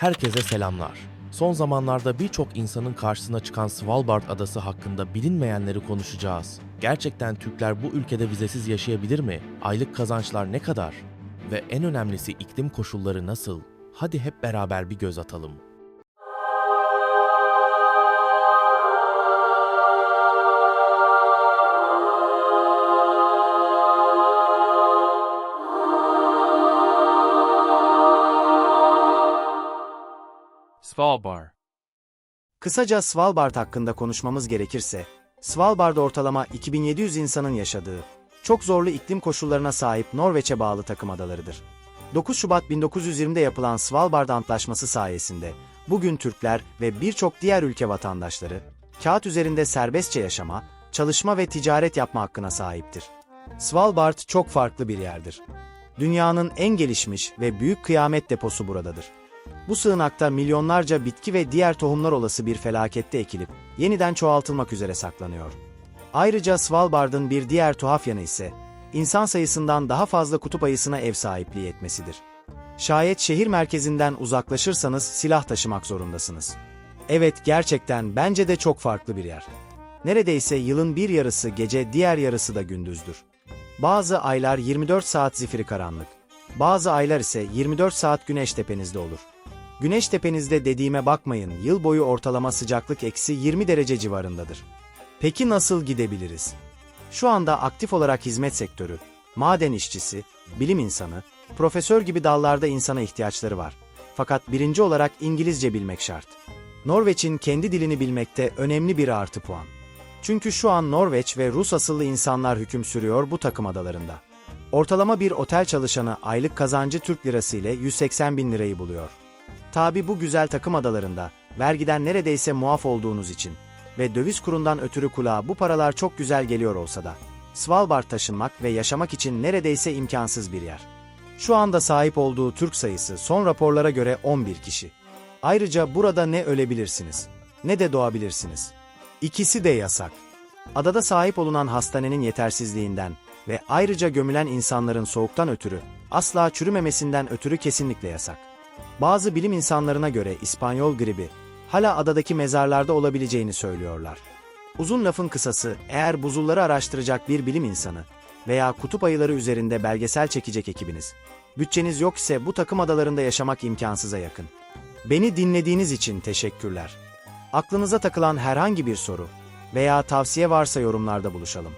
Herkese selamlar. Son zamanlarda birçok insanın karşısına çıkan Svalbard adası hakkında bilinmeyenleri konuşacağız. Gerçekten Türkler bu ülkede vizesiz yaşayabilir mi? Aylık kazançlar ne kadar? Ve en önemlisi iklim koşulları nasıl? Hadi hep beraber bir göz atalım. Svalbard. Kısaca Svalbard hakkında konuşmamız gerekirse, Svalbard ortalama 2700 insanın yaşadığı, çok zorlu iklim koşullarına sahip Norveç'e bağlı takım adalarıdır. 9 Şubat 1920'de yapılan Svalbard Antlaşması sayesinde, bugün Türkler ve birçok diğer ülke vatandaşları, kağıt üzerinde serbestçe yaşama, çalışma ve ticaret yapma hakkına sahiptir. Svalbard çok farklı bir yerdir. Dünyanın en gelişmiş ve büyük kıyamet deposu buradadır. Bu sığınakta milyonlarca bitki ve diğer tohumlar olası bir felakette ekilip yeniden çoğaltılmak üzere saklanıyor. Ayrıca Svalbard'ın bir diğer tuhaf yanı ise insan sayısından daha fazla kutup ayısına ev sahipliği etmesidir. Şayet şehir merkezinden uzaklaşırsanız silah taşımak zorundasınız. Evet gerçekten bence de çok farklı bir yer. Neredeyse yılın bir yarısı gece diğer yarısı da gündüzdür. Bazı aylar 24 saat zifiri karanlık. Bazı aylar ise 24 saat güneş tepenizde olur. Güneş tepenizde dediğime bakmayın, yıl boyu ortalama sıcaklık eksi 20 derece civarındadır. Peki nasıl gidebiliriz? Şu anda aktif olarak hizmet sektörü, maden işçisi, bilim insanı, profesör gibi dallarda insana ihtiyaçları var. Fakat birinci olarak İngilizce bilmek şart. Norveç'in kendi dilini bilmekte önemli bir artı puan. Çünkü şu an Norveç ve Rus asıllı insanlar hüküm sürüyor bu takım adalarında. Ortalama bir otel çalışanı aylık kazancı Türk lirası ile 180 bin lirayı buluyor. Tabi bu güzel takım adalarında vergiden neredeyse muaf olduğunuz için ve döviz kurundan ötürü kulağa bu paralar çok güzel geliyor olsa da Svalbard taşınmak ve yaşamak için neredeyse imkansız bir yer. Şu anda sahip olduğu Türk sayısı son raporlara göre 11 kişi. Ayrıca burada ne ölebilirsiniz ne de doğabilirsiniz. İkisi de yasak. Adada sahip olunan hastanenin yetersizliğinden ve ayrıca gömülen insanların soğuktan ötürü asla çürümemesinden ötürü kesinlikle yasak. Bazı bilim insanlarına göre İspanyol gribi hala adadaki mezarlarda olabileceğini söylüyorlar. Uzun lafın kısası, eğer buzulları araştıracak bir bilim insanı veya kutup ayıları üzerinde belgesel çekecek ekibiniz, bütçeniz yok ise bu takım adalarında yaşamak imkansıza yakın. Beni dinlediğiniz için teşekkürler. Aklınıza takılan herhangi bir soru veya tavsiye varsa yorumlarda buluşalım.